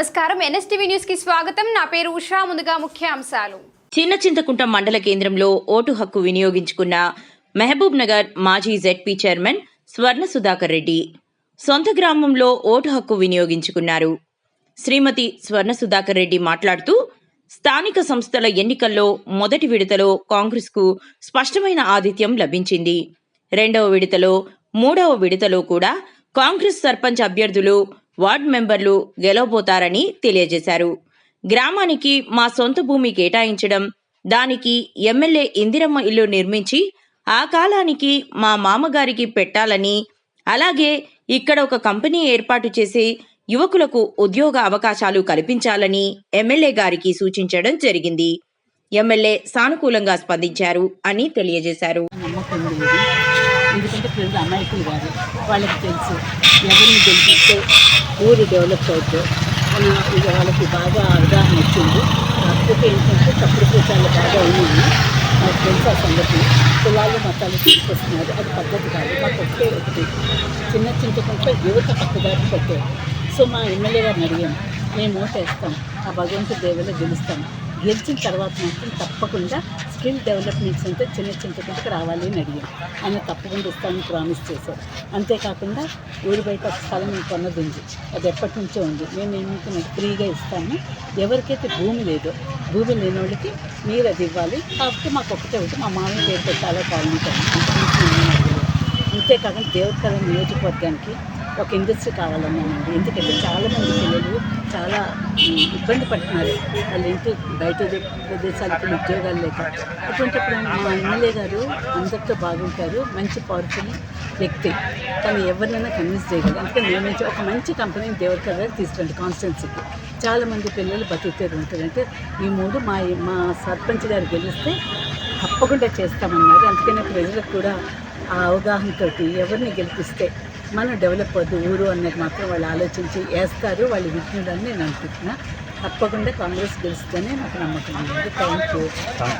నమస్కారం. ఎన్ఎస్టీవీ న్యూస్కి స్వాగతం. నా పేరు ఉషా. ముందుగా ముఖ్యాంశాలు చిన్న చింతకుంట మండల కేంద్రంలో ఓటు హక్కు వినియోగించుకున్న మహబూబ్ నగర్ మాజీ జెడ్పీ చైర్మన్ స్వర్ణ సుధాకర్ రెడ్డి సొంత గ్రామంలో ఓటు హక్కు వినియోగించుకున్నారు. శ్రీమతి స్వర్ణ సుధాకర్ రెడ్డి మాట్లాడుతూ స్థానిక సంస్థల ఎన్నికల్లో మొదటి విడతలో కాంగ్రెస్కు స్పష్టమైన ఆధిత్యం లభించింది. రెండవ విడతలో మూడవ విడతలో కూడా కాంగ్రెస్ సర్పంచ్ అభ్యర్థులు వార్డ్ మెంబర్లు గెలవబోతారని తెలియజేశారు. గ్రామానికి మా సొంత భూమి కేటాయించడం దానికి ఎమ్మెల్యే ఇందిరమ్మ ఇల్లు నిర్మించి ఆ కాలానికి మా మామగారికి పెట్టాలని అలాగే ఇక్కడ ఒక కంపెనీ ఏర్పాటు చేసి యువకులకు ఉద్యోగ అవకాశాలు కల్పించాలని ఎమ్మెల్యే గారికి సూచించడం జరిగింది. ఎమ్మెల్యే సానుకూలంగా స్పందించారు అని తెలియజేశారు. ఎందుకంటే ప్రజలు అమాయకులు కాదు. వాళ్ళకి తెలుసు. ఎవరిని గెలిపిస్తే ఊరు డెవలప్ అవుతుంది అని వాళ్ళకి బాగా అవగాహన వచ్చింది. కాకపోతే ఏంటంటే తప్పుడు ప్రచారాలు బాగా ఉన్నాయి. నాకు తెలుసు ఆ సంగతి. కులాలు మతాలు తీసుకొస్తున్నారు. అది పద్ధతి కాదు. మాకు ఒకటే ఒకటి. చిన్న చింతకుంటే యువత పక్కదారి పట్టారు సో మా ఎమ్మెల్యే గారిని అడిగాం మేము ఓటేస్తాం. ఆ భగవంతుడి దేవులో గెలుస్తాం. గెలిచిన తర్వాత మాత్రం తప్పకుండా స్కిల్ డెవలప్మెంట్స్ అంటే చిన్న చింతకుంటకు రావాలి అని అడిగాం ఆయన తప్పకుండా ఇస్తామని ప్రామిస్ చేశారు. అంతేకాకుండా ఊరి బయట ఒక స్థలం కొన్నది ఉంది అది ఎప్పటి నుంచో ఉంది. మేము ఏమనుకున్నాం? ఫ్రీగా ఇస్తాము. ఎవరికైతే భూమి లేదో భూమి లేని వాళ్ళకి మీరు అది ఇవ్వాలి. కాకపోతే మాకు ఒకటే ఒకటి మా మామయ్య పేరు పెట్టాలో కాలనీ అంతేకాకుండా దేవతల నియోజకవర్గానికి ఒక ఇండస్ట్రీ కావాలన్నానండి. ఎందుకంటే చాలామంది పిల్లలు చాలా ఇబ్బంది పడుతున్నారు. వాళ్ళ ఇంటి బయట ప్రదేశాలకు ఉద్యోగాలు లేక. అటువంటిప్పుడు మా ఎమ్మెల్యే గారు అందరితో బాగుంటారు. మంచి పవర్ఫుల్ వ్యక్తి. కానీ ఎవరినైనా కన్విన్స్ చేయగలరు. అందుకని మేము ఒక మంచి కంపెనీని దేవతల గారు తీసుకురండి కాన్స్టిట్యున్సీకి చాలామంది పిల్లలు బతుకుతారు ఉంటారంటే ఈ మూడు మా మా సర్పంచ్ గారు గెలిస్తే తప్పకుండా చేస్తామన్నారు. అందుకనే ప్రజలకు కూడా ఆ అవగాహనతోటి ఎవరిని గెలిపిస్తే మనం డెవలప్ అవుద్దు ఊరు అనేది మాత్రం వాళ్ళు ఆలోచించి వేస్తారు వాళ్ళు విఘ్నుడని నేను అనుకుంటున్నా. తప్పకుండా కాంగ్రెస్ గెలుస్తేనే నాకు నమ్మకం ఉంది. Thank you